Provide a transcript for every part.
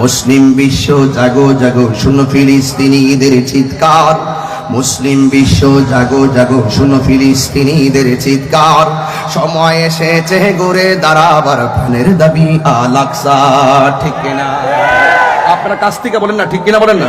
মুসলিম বিশ্ব জাগো জাগো, শুনো ফিলিস্তিনিদের চিৎকার। মুসলিম বিশ্ব জাগো জাগো, শুনো ফিলিস্তিনিদের চিৎকার। সময় এসেছে গড়ে দাঁড়াবার প্রাণের দাবি আলাকসা ঠিক কিনা? আপনার কাছ থেকে বলেন না, ঠিক কিনা বলেন না?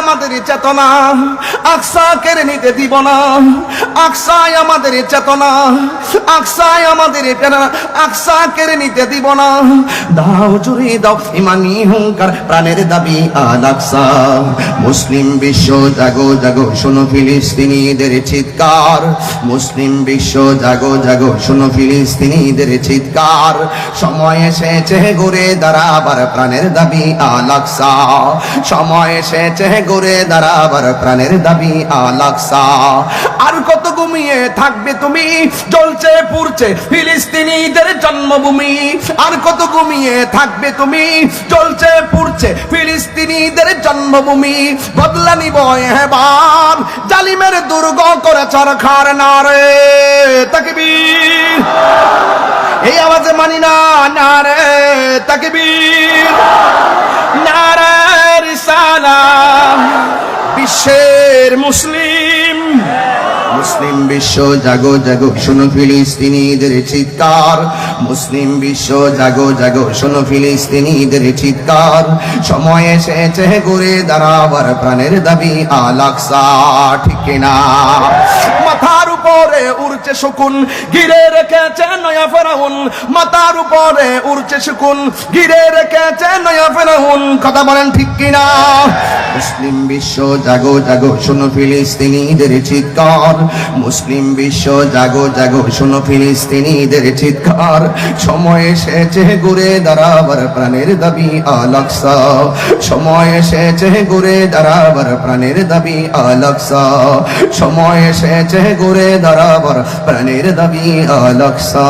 আমাদের চেতনা আকসা কেড়ে নিতে দিব না। আকসাই আমাদের চেতনা, আকসাই আমাদের আকসা কেড়ে নিতে দিব না। দাও জুড়ে দাও ইমানি হুঙ্কার, প্রাণের দাবি আলাকসা মুসলিম বিশ্ব, জাগো জাগো, শোনো ফিলিস্তিনিদের চিৎকার। মুসলিম বিশ্ব, জাগো জাগো, শোনো ফিলিস্তিনিদের চিৎকার। সময় এসেছে গড়ে দাঁড়াবার প্রাণের দাবি আলাকসা সময় এসেছে গড়ে দাঁড়াবার প্রাণের দাবি আলাকসা। আর কত ঘুমিয়ে থাকবে তুমি? জ্বলছে, পুড়ছে ফিলিস্তিনিদের জন্মভূমি। আর কত ঘুমিয়ে থাকবে তুমি? জ্বলছে, পুড়ছে ফিলিস্তিনিদের জন্মভূমি। বদলা নিব এবার। জালিমের দুর্গ করে চরখার নারে। তাকবীর। এই আওয়াজে মানি না নারে তাকবীর। নারে মুসলিম। মুসলিম বিশ্ব জাগো জাগো, শোনো ফিলিস্তিনিদের চিৎকার। মুসলিম বিশ্ব জাগো জাগো, শোনো ফিলিস্তিনিদের চিৎকার। সময় এসেছে ঘুরে দাঁড়াবার, প্রাণের দাবি আলাকসা ঠিক মাথার উপরে উড়ছে শকুন, ঘিরে রেখেছে নয়া ফেরাউন। মাথার উপরে উড়ছে শকুন, ঘিরে রেখেছে নয়া ফেরাউন। কথা বলেন ঠিক কিনা? মুসলিম বিশ্ব, জাগো জাগো, শোনো ফিলিস্তিনিদের চিৎকার। মুসলিম বিশ্ব, জাগো জাগো, শোনো ফিলিস্তিনিদের চিৎকার। সময় এসেছে ঘুরে দাঁড়াবার প্রাণের দাবি আলাকসা সময় এসেছে ঘুরে দাঁড়াবার প্রাণের দাবি আলাকসা সময় এসেছে ঘুরে দাঁড়াবার প্রাণের দাবি আলাকসা।